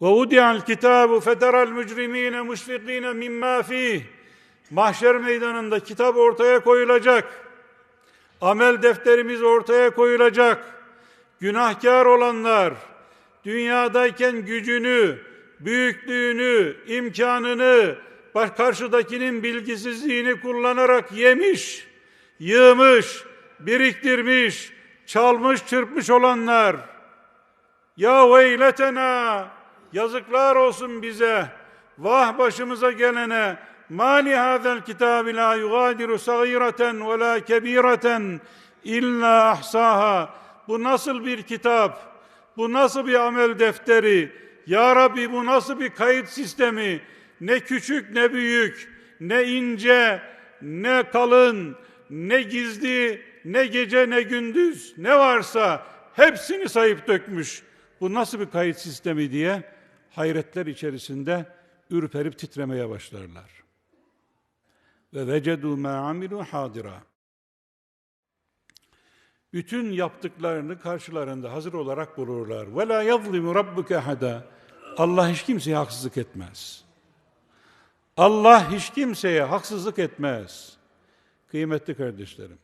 وَوُدِعَ الْكِتَابُ فَتَرَى الْمُجْرِم۪ينَ مُشْفِق۪ينَ مِمَّا ف۪يهِ Mahşer meydanında kitap ortaya koyulacak. Amel defterimiz ortaya koyulacak. Günahkar olanlar, dünyadayken gücünü, büyüklüğünü, imkanını, baş karşıdakinin bilgisizliğini kullanarak yemiş, yığmış, biriktirmiş, çalmış, çırpmış olanlar. Ya veyletena, yazıklar olsun bize, vah başımıza gelene, mali hazel kitabi la yugadiru sagireten ve la kebireten illa ahsaha. Bu nasıl bir kitap? Bu nasıl bir amel defteri? Ya Rabbi bu nasıl bir kayıt sistemi? Ne küçük ne büyük, ne ince, ne kalın, ne gizli, ne gece ne gündüz, ne varsa hepsini sayıp dökmüş. Bu nasıl bir kayıt sistemi diye hayretler içerisinde ürperip titremeye başlarlar. Ve vecedu ma amilu hadira. Bütün yaptıklarını karşılarında hazır olarak bulurlar. Ve la yazlimu rabbuke hada. Allah hiç kimseye haksızlık etmez. Allah hiç kimseye haksızlık etmez. Kıymetli kardeşlerim.